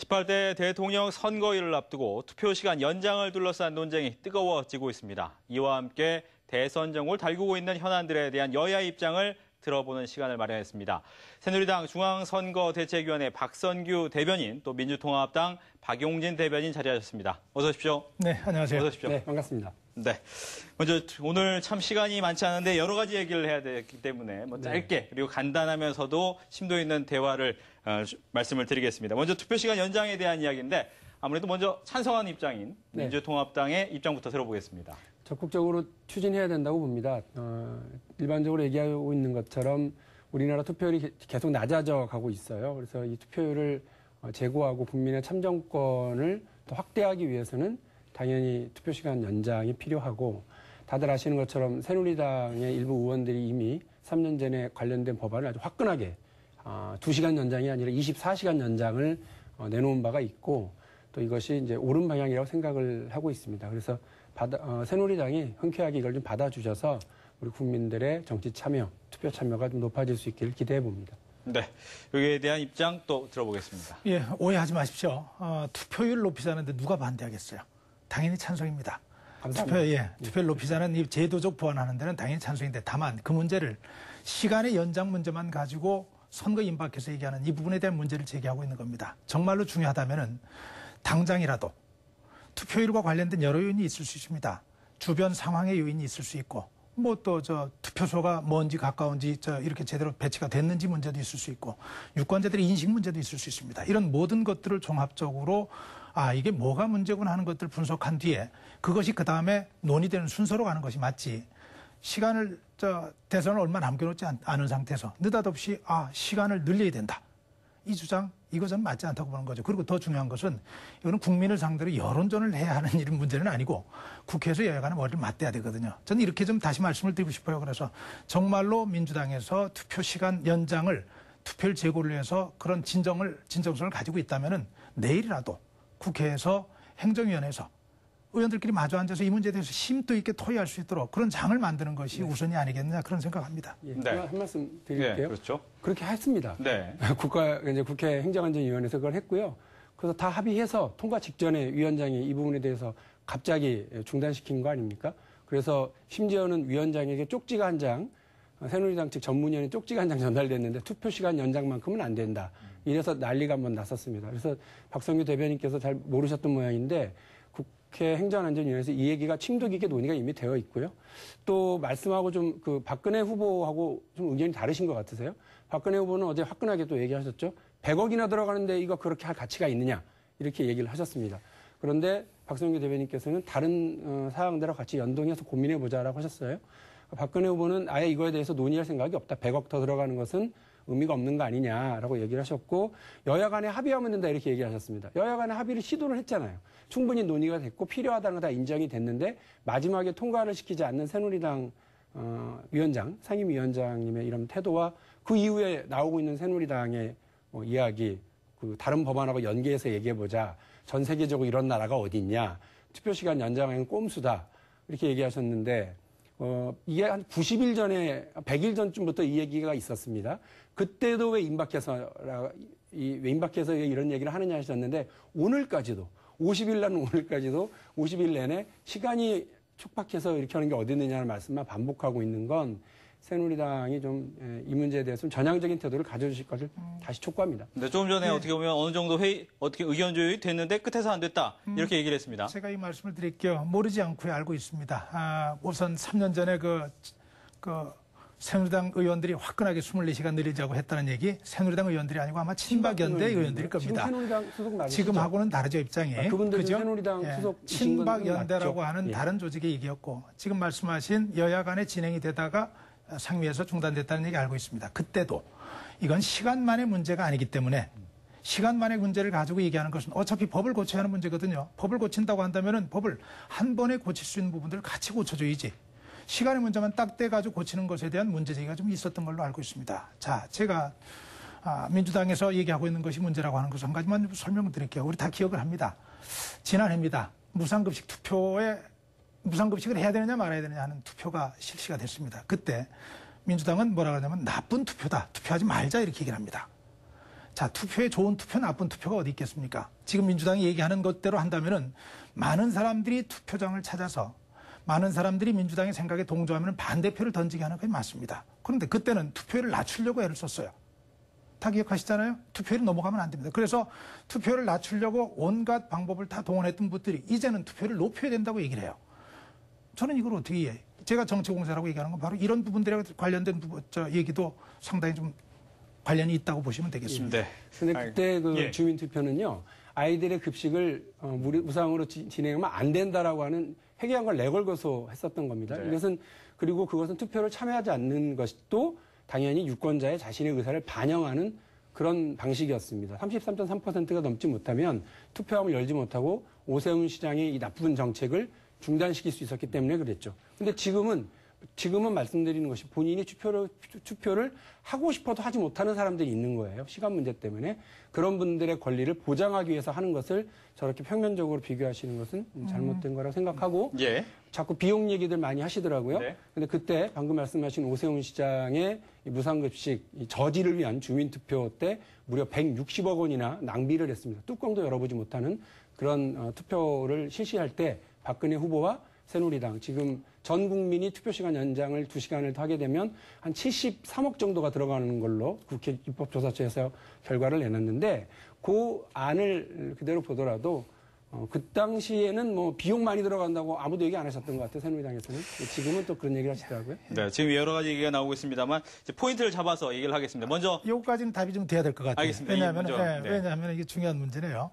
18대 대통령 선거일을 앞두고 투표 시간 연장을 둘러싼 논쟁이 뜨거워지고 있습니다. 이와 함께 대선 정을 달구고 있는 현안들에 대한 여야 입장을 들어보는 시간을 마련했습니다. 새누리당 중앙선거대책위원회 박선규 대변인 또 민주통합당 박용진 대변인 자리하셨습니다. 어서 오십시오. 네, 안녕하세요. 어서 오십시오. 네, 반갑습니다. 네. 먼저 오늘 참 시간이 많지 않은데 여러 가지 얘기를 해야 되기 때문에 뭐 짧게 그리고 간단하면서도 심도 있는 대화를 어, 말씀을 드리겠습니다. 먼저 투표 시간 연장에 대한 이야기인데 아무래도 먼저 찬성하는 입장인 네. 민주통합당의 입장부터 들어보겠습니다. 적극적으로 추진해야 된다고 봅니다. 어, 일반적으로 얘기하고 있는 것처럼 우리나라 투표율이 게- 계속 낮아져 가고 있어요. 그래서 이 투표율을 어, 제고하고 국민의 참정권을 더 확대하기 위해서는 당연히 투표 시간 연장이 필요하고 다들 아시는 것처럼 새누리당의 일부 의원들이 이미 3년 전에 관련된 법안을 아주 화끈하게 아, 2시간 연장이 아니라 24시간 연장을 어, 내놓은 바가 있고 또 이것이 이제 옳은 방향이라고 생각을 하고 있습니다. 그래서 받아, 어, 새누리당이 흔쾌하게 이걸 좀 받아주셔서 우리 국민들의 정치 참여, 투표 참여가 좀 높아질 수 있기를 기대해 봅니다. 네. 여기에 대한 입장 또 들어보겠습니다. 예, 오해하지 마십시오. 어, 투표율 높이자는데 누가 반대하겠어요? 당연히 찬성입니다. 감사합니다. 투표, 예, 투표율 높이자는 이 제도적 보완하는 데는 당연히 찬성인데 다만 그 문제를 시간의 연장 문제만 가지고 선거 임박해서 얘기하는 이 부분에 대한 문제를 제기하고 있는 겁니다. 정말로 중요하다면은 당장이라도 투표율과 관련된 여러 요인이 있을 수 있습니다. 주변 상황의 요인이 있을 수 있고 뭐 또 저 투표소가 먼지 가까운지 저 이렇게 제대로 배치가 됐는지 문제도 있을 수 있고 유권자들의 인식 문제도 있을 수 있습니다. 이런 모든 것들을 종합적으로 아 이게 뭐가 문제구나 하는 것들을 분석한 뒤에 그것이 그 다음에 논의되는 순서로 가는 것이 맞지. 시간을 저 대선을 얼마 남겨놓지 않- 않은 상태에서 느닷없이 아 시간을 늘려야 된다. 이 주장 이것은 맞지 않다고 보는 거죠. 그리고 더 중요한 것은 이거는 국민을 상대로 여론전을 해야 하는 이런 문제는 아니고 국회에서 여야간의 머리를 맞대야 되거든요. 저는 이렇게 좀 다시 말씀을 드리고 싶어요. 그래서 정말로 민주당에서 투표 시간 연장을 투표를 제고를 해서 그런 진정을 진정성을 가지고 있다면은 내일이라도 국회에서 행정위원회에서 의원들끼리 마주 앉아서 이 문제에 대해서 심도 있게 토의할 수 있도록 그런 장을 만드는 것이 우선이 아니겠느냐 그런 생각합니다. 예, 네. 한 말씀 네, 드릴게요. 그렇죠. 그렇게 했습니다. 네. 국가 이제 국회 행정안전위원회에서 그걸 했고요. 그래서 다 합의해서 통과 직전에 위원장이 이 부분에 대해서 갑자기 중단시킨 거 아닙니까? 그래서 심지어는 위원장에게 쪽지가 한 장, 어, 새누리당 측 전문위원회 쪽지가 한 장 전달됐는데 투표 시간 연장만큼은 안 된다. 이래서 난리가 한번 났었습니다. 그래서 박성규 대변인께서 잘 모르셨던 모양인데 국회 행정안전위원회에서 이 얘기가 심도 깊게 논의가 이미 되어 있고요. 또 말씀하고 좀 그 박근혜 후보하고 좀 의견이 다르신 것 같으세요? 박근혜 후보는 어제 화끈하게 또 얘기하셨죠. 100억이나 들어가는데 이거 그렇게 할 가치가 있느냐 이렇게 얘기를 하셨습니다. 그런데 박성규 대변인께서는 다른 어, 사항들과 같이 연동해서 고민해 보자라고 하셨어요. 박근혜 후보는 아예 이거에 대해서 논의할 생각이 없다. 100억 더 들어가는 것은 의미가 없는 거 아니냐라고 얘기를 하셨고 여야 간에 합의하면 된다 이렇게 얘기를 하셨습니다. 여야 간에 합의를 시도를 했잖아요. 충분히 논의가 됐고 필요하다는 거 다 인정이 됐는데 마지막에 통과를 시키지 않는 새누리당 어, 위원장, 상임위원장님의 이런 태도와 그 이후에 나오고 있는 새누리당의 뭐 이야기, 그 다른 법안하고 연계해서 얘기해보자. 전 세계적으로 이런 나라가 어디 있냐. 투표 시간 연장은 꼼수다. 이렇게 얘기하셨는데, 어, 이게 한 90일 전에, 100일 전쯤부터 이 얘기가 있었습니다. 그때도 왜 임박해서, 이, 왜 임박해서 이런 얘기를 하느냐 하셨는데, 오늘까지도, 50일 날 오늘까지도 50일 내내 시간이 촉박해서 이렇게 하는 게 어디 있느냐는 말씀만 반복하고 있는 건 새누리당이 좀 이 문제에 대해서 좀 전향적인 태도를 가져주실 것을 다시 촉구합니다. 근데 조금 전에 네. 어떻게 보면 어느 정도 회의, 어떻게 의견 조율이 됐는데 끝에서 안 됐다. 이렇게 얘기를 했습니다. 제가 이 말씀을 드릴게요. 모르지 않고 알고 있습니다. 아, 우선 3년 전에 그, 그, 새누리당 의원들이 화끈하게 24시간 늘리자고 했다는 얘기, 새누리당 의원들이 아니고 아마 친박연대 의원들일 겁니다. 지금? 지금하고는 다르죠, 입장이. 아, 그분들도 그죠? 새누리당 예. 건 친박연대라고 맞죠? 하는 예. 다른 조직의 얘기였고, 지금 말씀하신 여야 간에 진행이 되다가 상위에서 중단됐다는 얘기 알고 있습니다. 그때도 이건 시간만의 문제가 아니기 때문에 시간만의 문제를 가지고 얘기하는 것은 어차피 법을 고쳐야 하는 문제거든요. 법을 고친다고 한다면은 법을 한 번에 고칠 수 있는 부분들을 같이 고쳐줘야지. 시간의 문제만 딱 떼가지고 고치는 것에 대한 문제제기가 좀 있었던 걸로 알고 있습니다. 자, 제가 아, 민주당에서 얘기하고 있는 것이 문제라고 하는 것을 한 가지만 설명드릴게요. 우리 다 기억을 합니다. 지난해입니다. 무상급식 투표에 무상급식을 해야 되느냐 말아야 되느냐 하는 투표가 실시가 됐습니다. 그때 민주당은 뭐라 그러냐면 나쁜 투표다. 투표하지 말자 이렇게 얘기를 합니다. 자, 투표에 좋은 투표, 나쁜 투표가 어디 있겠습니까? 지금 민주당이 얘기하는 것대로 한다면은 많은 사람들이 투표장을 찾아서 많은 사람들이 민주당의 생각에 동조하면 반대표를 던지게 하는 게 맞습니다. 그런데 그때는 투표율을 낮추려고 애를 썼어요. 다 기억하시잖아요? 투표율이 넘어가면 안 됩니다. 그래서 투표를 낮추려고 온갖 방법을 다 동원했던 분들이 이제는 투표를 높여야 된다고 얘기를 해요. 저는 이걸 어떻게 이해해? 제가 정치공세라고 얘기하는 건 바로 이런 부분들에 관련된 부분, 저 얘기도 상당히 좀 관련이 있다고 보시면 되겠습니다. 네. 근데 알- 그때 그 예. 주민 투표는요 아이들의 급식을 어, 무상으로 지- 진행하면 안 된다라고 하는 회계한 걸 내걸고서 했었던 겁니다. 네. 이것은 그리고 그것은 투표를 참여하지 않는 것도 당연히 유권자의 자신의 의사를 반영하는 그런 방식이었습니다. 33.3%가 넘지 못하면 투표함을 열지 못하고 오세훈 시장의 이 나쁜 정책을 중단시킬 수 있었기 때문에 그랬죠. 근데 지금은 지금은 말씀드리는 것이 본인이 투표를 투표를 하고 싶어도 하지 못하는 사람들이 있는 거예요. 시간 문제 때문에 그런 분들의 권리를 보장하기 위해서 하는 것을 저렇게 평면적으로 비교하시는 것은 잘못된 거라고 생각하고 예. 자꾸 비용 얘기들 많이 하시더라고요. 네. 근데 그때 방금 말씀하신 오세훈 시장의 이 무상급식 이 저지를 위한 주민투표 때 무려 160억 원이나 낭비를 했습니다. 뚜껑도 열어보지 못하는 그런 어, 투표를 실시할 때 박근혜 후보와 새누리당 지금 전 국민이 투표 시간 연장을 2시간을 더 하게 되면 한 73억 정도가 들어가는 걸로 국회 입법조사처에서 결과를 내놨는데 그 안을 그대로 보더라도 어, 그 당시에는 뭐 비용 많이 들어간다고 아무도 얘기 안 하셨던 것 같아요 새누리당에서는 지금은 또 그런 얘기를 하시더라고요. 네, 지금 여러 가지 얘기가 나오고 있습니다만 이제 포인트를 잡아서 얘기를 하겠습니다. 먼저 요거까지는 답이 좀 돼야 될 것 같아요. 알겠습니다. 왜냐하면, 예, 네. 왜냐하면 이게 중요한 문제네요.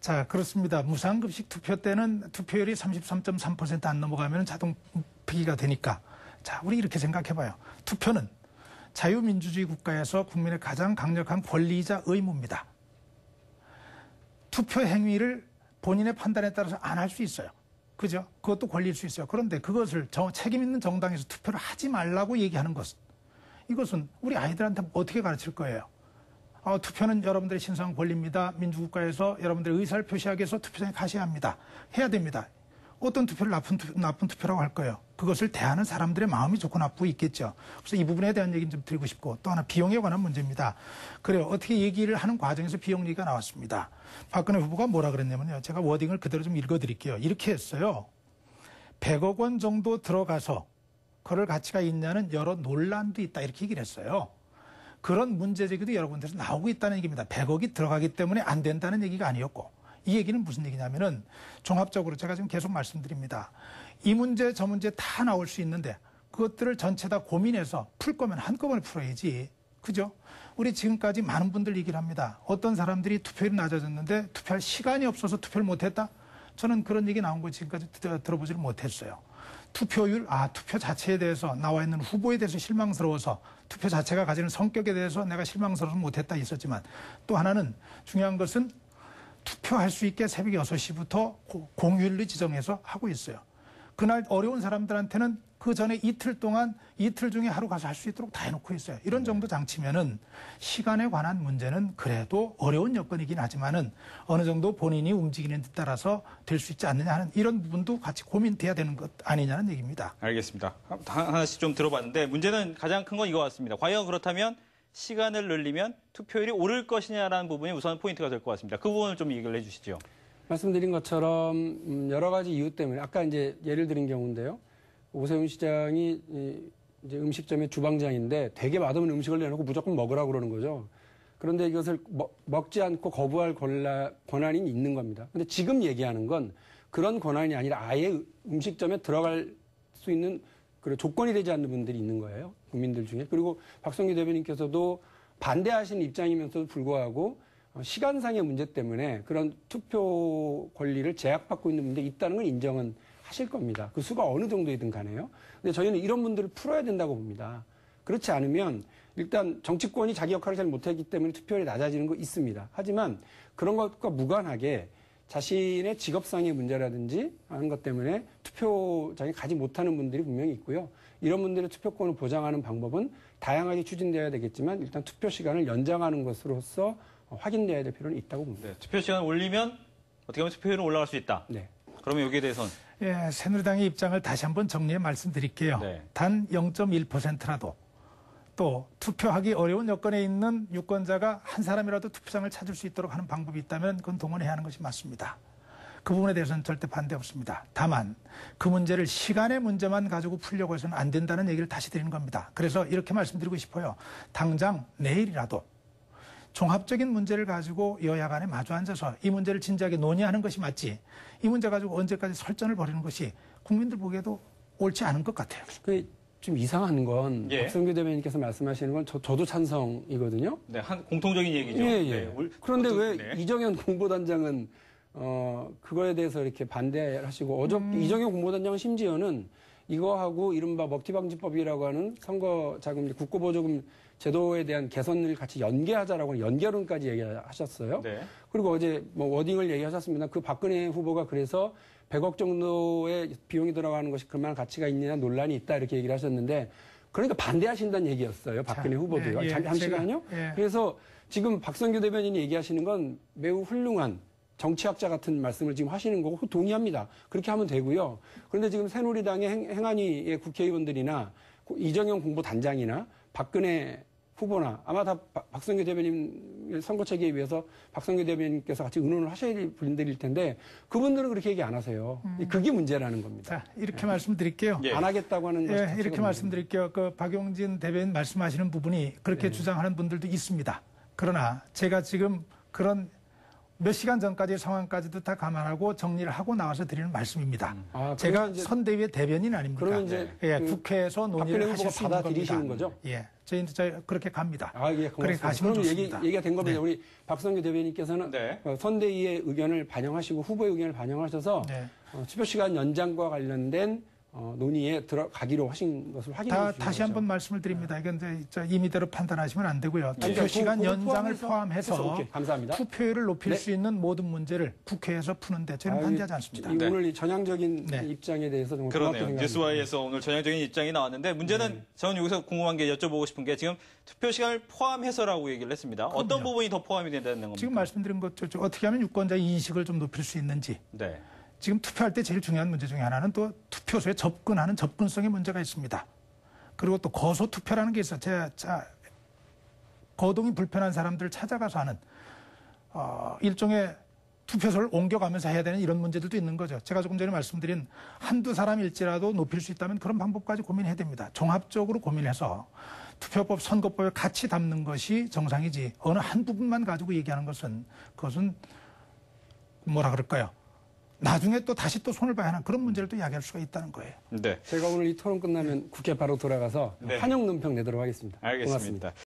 자, 그렇습니다. 무상급식 투표 때는 투표율이 33.3%안 넘어가면 자동 폐기가 되니까. 자, 우리 이렇게 생각해 봐요. 투표는 자유민주주의 국가에서 국민의 가장 강력한 권리이자 의무입니다. 투표 행위를 본인의 판단에 따라서 안 할 수 있어요. 그죠? 그것도 권리일 수 있어요. 그런데 그것을 정- 책임 있는 정당에서 투표를 하지 말라고 얘기하는 것은 이것은 우리 아이들한테 어떻게 가르칠 거예요? 어, 투표는 여러분들의 신성 권리입니다. 민주국가에서 여러분들의 의사를 표시하기 위해서 투표장에 가셔야 합니다. 해야 됩니다. 어떤 투표를 나쁜, 투, 나쁜 투표라고 할 거예요. 그것을 대하는 사람들의 마음이 좋고 나쁘고 있겠죠. 그래서 이 부분에 대한 얘기는 좀 드리고 싶고 또 하나 비용에 관한 문제입니다. 그래요. 어떻게 얘기를 하는 과정에서 비용 얘기가 나왔습니다. 박근혜 후보가 뭐라 그랬냐면요. 제가 워딩을 그대로 좀 읽어드릴게요. 이렇게 했어요. 100억 원 정도 들어가서 그럴 가치가 있냐는 여러 논란도 있다. 이렇게 얘기를 했어요. 그런 문제 제기도 여러 군데서 나오고 있다는 얘기입니다. 100억이 들어가기 때문에 안 된다는 얘기가 아니었고 이 얘기는 무슨 얘기냐면은 종합적으로 제가 지금 계속 말씀드립니다. 이 문제 저 문제 다 나올 수 있는데 그것들을 전체 다 고민해서 풀 거면 한꺼번에 풀어야지. 그죠? 우리 지금까지 많은 분들 얘기를 합니다. 어떤 사람들이 투표율이 낮아졌는데 투표할 시간이 없어서 투표를 못했다? 저는 그런 얘기 나온 거 지금까지 들- 들어보지를 못했어요. 투표율, 아, 투표 자체에 대해서 나와 있는 후보에 대해서 실망스러워서 투표 자체가 가지는 성격에 대해서 내가 실망스러워서 못했다 있었지만 또 하나는 중요한 것은 투표할 수 있게 새벽 6시부터 공휴일로 지정해서 하고 있어요. 그날 어려운 사람들한테는 그 전에 이틀 동안 이틀 중에 하루 가서 할 수 있도록 다 해놓고 있어요. 이런 정도 장치면은 시간에 관한 문제는 그래도 어려운 여건이긴 하지만은 어느 정도 본인이 움직이는 데 따라서 될 수 있지 않느냐 하는 이런 부분도 같이 고민돼야 되는 것 아니냐는 얘기입니다. 알겠습니다. 하- 하나씩 좀 들어봤는데 문제는 가장 큰 건 이거 같습니다. 과연 그렇다면 시간을 늘리면 투표율이 오를 것이냐라는 부분이 우선 포인트가 될 것 같습니다. 그 부분을 좀 얘기를 해주시죠. 말씀드린 것처럼 음, 여러 가지 이유 때문에 아까 이제 예를 드린 경우인데요. 오세훈 시장이 이 이제 음식점의 주방장인데 되게 맛없는 음식을 내놓고 무조건 먹으라고 그러는 거죠. 그런데 이것을 먹, 먹지 않고 거부할 권라, 권한이 있는 겁니다. 근데 지금 얘기하는 건 그런 권한이 아니라 아예 음식점에 들어갈 수 있는 그 조건이 되지 않는 분들이 있는 거예요. 국민들 중에. 그리고 박성기 대변인께서도 반대하시는 입장이면서도 불구하고 어, 시간상의 문제 때문에 그런 투표 권리를 제약받고 있는 분들이 있다는 걸 인정은 하실 겁니다. 그 수가 어느 정도이든 간에요. 근데 저희는 이런 분들을 풀어야 된다고 봅니다. 그렇지 않으면 일단 정치권이 자기 역할을 잘 못하기 때문에 투표율이 낮아지는 거 있습니다. 하지만 그런 것과 무관하게 자신의 직업상의 문제라든지 하는 것 때문에 투표장에 가지 못하는 분들이 분명히 있고요. 이런 분들의 투표권을 보장하는 방법은 다양하게 추진돼야 되겠지만 일단 투표 시간을 연장하는 것으로서 확인돼야 될 필요는 있다고 봅니다. 네, 투표 시간 올리면 어떻게 보면 투표율은 올라갈 수 있다. 네. 그러면 여기에 대해서는 예, 새누리당의 입장을 다시 한번 정리해 말씀드릴게요. 네. 단 0.1%라도 또 투표하기 어려운 여건에 있는 유권자가 한 사람이라도 투표장을 찾을 수 있도록 하는 방법이 있다면 그건 동원해야 하는 것이 맞습니다. 그 부분에 대해서는 절대 반대 없습니다. 다만 그 문제를 시간의 문제만 가지고 풀려고 해서는 안 된다는 얘기를 다시 드리는 겁니다. 그래서 이렇게 말씀드리고 싶어요. 당장 내일이라도 종합적인 문제를 가지고 여야 간에 마주 앉아서 이 문제를 진지하게 논의하는 것이 맞지 이 문제 가지고 언제까지 설전을 벌이는 것이 국민들 보기에도 옳지 않은 것 같아요. 그좀 이상한 건 예. 박성규 대변인께서 말씀하시는 건 저, 저도 찬성이거든요. 네, 한 공통적인 얘기죠. 예, 예. 네, 올- 그런데 어떤- 왜 네. 이정현 공보단장은 어 그거에 대해서 이렇게 반대하시고 어저 음. 이정현 공보단장은 심지어는 이거하고 이른바 먹튀방지법이라고 하는 선거 자금 국고 보조금 제도에 대한 개선을 같이 연계하자라고 연결론까지 얘기하셨어요. 네. 그리고 어제 뭐 워딩을 얘기하셨습니다. 그 박근혜 후보가 그래서 100억 정도의 비용이 들어가는 것이 그만한 가치가 있느냐 논란이 있다 이렇게 얘기를 하셨는데 그러니까 반대하신다는 얘기였어요. 박근혜 자, 후보도요. 예, 예, 잠- 잠시만요. 제가, 예. 그래서 지금 박성규 대변인이 얘기하시는 건 매우 훌륭한 정치학자 같은 말씀을 지금 하시는 거고 동의합니다. 그렇게 하면 되고요. 그런데 지금 새누리당의 행, 행안위의 국회의원들이나 고- 이정현 공보단장이나 박근혜 후보나 아마 다 박- 박성규 대변인 선거 체계에 위해서 박성규 대변인께서 같이 의논을 하셔야 될 분들일 텐데 그분들은 그렇게 얘기 안 하세요. 그게 문제라는 겁니다. 자 이렇게 말씀드릴게요. 예. 안 하겠다고 하는 것이 예, 이렇게. 말씀드릴게요. 그 박용진 대변인 말씀하시는 부분이 그렇게 네. 주장하는 분들도 있습니다. 그러나 제가 지금 그런 몇 시간 전까지의 상황까지도 다 감안하고 정리를 하고 나와서 드리는 말씀입니다. 아, 제가 선대위의 대변인 아닙니까? 그러면 이제 예, 그 국회에서 논의를 하실 수 있는 받아들이시는 겁니다. 거죠? 예, 저희 저 그렇게 갑니다. 아, 예, 그렇게. 가시면 그럼 얘기, 좋습니다. 얘기가 된 겁니다. 네. 우리 박성규 대변인께서는 네. 어, 선대위의 의견을 반영하시고 후보의 의견을 반영하셔서 네. 어, 투표 시간 연장과 관련된 어, 논의에 들어가기로 하신 것을 확인해 다, 주신 다시. 한번 말씀을 드립니다. 이건 이제 저 임의대로 판단하시면 안 되고요. 아니, 투표 그- 시간 연장을 포함해서- 포함해서 감사합니다. 투표율을 높일 네. 수 있는 모든 문제를 국회에서 푸는데 저는 아, 반대하지 이- 않습니다. 이 네. 오늘 이 전향적인 네. 입장에 대해서 정말 그러네요. 뉴스와이에서 오늘 전향적인 입장이 나왔는데 문제는 네. 저는 여기서 궁금한 게 여쭤보고 싶은 게 지금 투표 시간을 포함해서라고 얘기를 했습니다. 어떤 그럼요. 부분이 더 포함이 된다는 겁니까? 지금 말씀드린 것 저- 저 어떻게 하면 유권자의 인식을 좀 높일 수 있는지 네. 지금 투표할 때 제일 중요한 문제 중에 하나는 또 투표소에 접근하는 접근성의 문제가 있습니다. 그리고 또 거소 투표라는 게 있어. 제 자, 거동이 불편한 사람들을 찾아가서 하는 어, 일종의 투표소를 옮겨가면서 해야 되는 이런 문제들도 있는 거죠. 제가 조금 전에 말씀드린 한두 사람일지라도 높일 수 있다면 그런 방법까지 고민해야 됩니다. 종합적으로 고민해서 투표법, 선거법에 같이 담는 것이 정상이지 어느 한 부분만 가지고 얘기하는 것은 그것은 뭐라 그럴까요? 나중에 또 다시 또 손을 봐야 하는 그런 문제를 또 야기할 수가 있다는 거예요. 네. 제가 오늘 이 토론 끝나면 국회 바로 돌아가서 네. 환영 논평 내도록 하겠습니다. 고맙습니다. 알겠습니다.